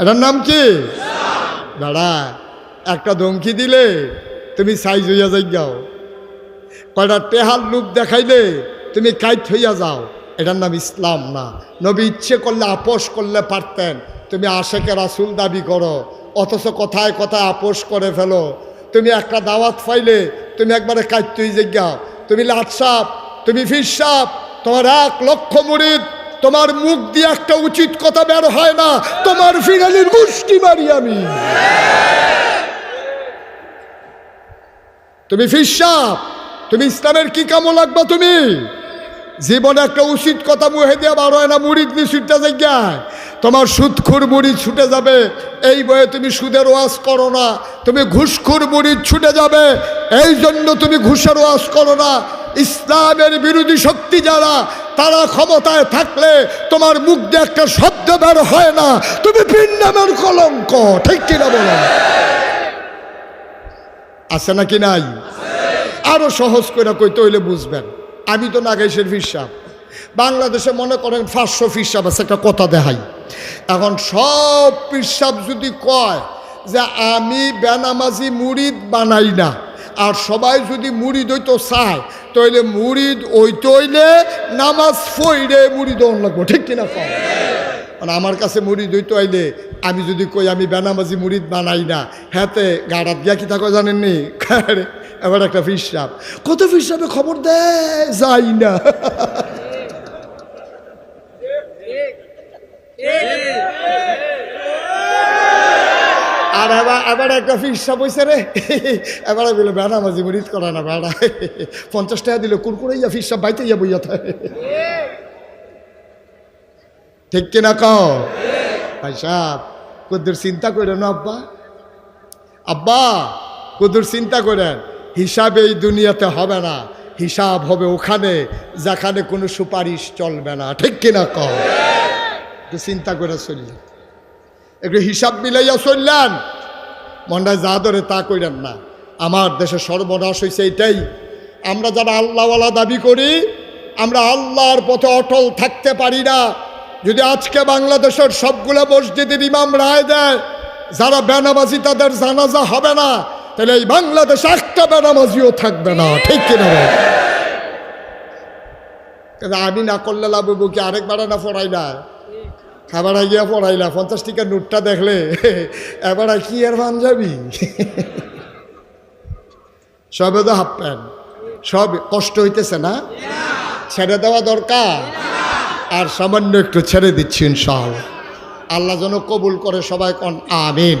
এটার নাম কি? দাঁড়া, একটা ধমকি দিলে তুমি সাইজ হইয়া যাই যাও কয়টা টেহার লুপ দেখাইলে তুমি কাইট হইয়া যাও। এটার নাম ইসলাম না। নবী ইচ্ছে করলে আপোষ করলে পারতেন। তুমি আশেকে রাসুল দাবি করো, অথচ কথায় কথায় আপোষ করে ফেলো। তুমি একটা দাওয়াত ফাইলে তুমি একবারে কাইট হয়ে যাও তুমি লাট সাপ তুমি ফির সাপ তোমার এক লক্ষ মুরিদ তোমার মুখ দিয়ে একটা উচিত কথা বের হয় না। তোমার ফিরালির মুষ্টি মারি আমি। তুমি ফিরসাপ, তুমি ইসলামের কি কামো লাগবা তুমি? জীবনে একটা উচিত কথা মুহে দিয়ে বার হয় না মুড়িদ নি ছুটতে জায়গায় তোমার সুদখুর মুড়ি ছুটে যাবে, এই বয়ে তুমি সুদের ওয়াজ করো না। তুমি ঘুষখুর মুড়ি ছুটে যাবে, এই জন্য তুমি ঘুষের ওয়াজ করো না। ইসলামের বিরোধী শক্তি যারা তারা ক্ষমতায় থাকলে তোমার মুখ দিয়ে একটা শব্দ বের হয় না। তুমি নামের কলঙ্ক, ঠিক কিনা বলো? আছে নাকি নাই? আরও সহজ করে কইতে হইলে বুঝবেন। আমি তো নাগেশের ফিরসাব। বাংলাদেশে মনে করেন পাঁচশো ফিরসাব আছে, একটা কথা দেখাই। এখন সব ফিরসাব যদি কয় যে আমি বেনামাজি মুড়িদ বানাই না আর সবাই যদি মুড়িদ হইতো চায় তাইলে মুড়িদ ওইতে হইলে নামাজ ফইরে মুড়িদ অন লাগবো ঠিক কিনা কম মানে আমার কাছে মুড়িদ হইতে আইলে আমি যদি কই আমি বেনামাজি মুড়িদ বানাই না হ্যাঁতে গাড়াত গিয়া কি থাকো জানেননি? আরে, এবার একটা ফিসাব কত ফিসাবে খবর দেয়? যাই না। আর এবার এবার একটা ফিসাব হয়েছে রে। এবার বলে বেনামাজি মুড়িদ করা না বেড়া। পঞ্চাশ টাকা দিল কুরকুরে ইয়া ফিসাব বাইতে ইয়া থাকে ঠিক কিনা কও? ভাই সাহ কদ্দুর চিন্তা করেন আব্বা? আব্বা চিন্তা করেন, হিসাব এই দুনিয়াতে হবে না, হিসাব হবে ওখানে, যেখানে কোনো সুপারিশ চলবে না। ঠিক কিনা কও? চিন্তা করে চললেন। একটু হিসাব মিলাইয়া চললেন। মনটা যা ধরে তা কইলেন না। আমার দেশে সর্বনাশ হয়েছে এইটাই। আমরা যারা আল্লাহওয়ালা দাবি করি, আমরা আল্লাহর পথে অটল থাকতে পারি না। যদি আজকে বাংলাদেশের সবগুলো মসজিদের ইমাম রায় দেয়, যারা বেনামাজি, তাদের জানাজা হবে না। তাহলে এই বাংলাদেশে একটা বেনামাজিও থাকবে না, ঠিক কিনা আমি না করলে লাভ কি? আরেকবার না পড়াই না? খাবার গিয়া পড়াইলা, পঞ্চাশ টিকার নোটটা দেখলে, এবার কি আর পাঞ্জাবি? সবে তো হাফ প্যান্ট। সব কষ্ট হইতেছে না? ছেড়ে দেওয়া দরকার। আর সামান্য একটু ছেড়ে দিচ্ছি ইনশাল আল্লাহ যেন কবুল করে সবাই কন, আমিন।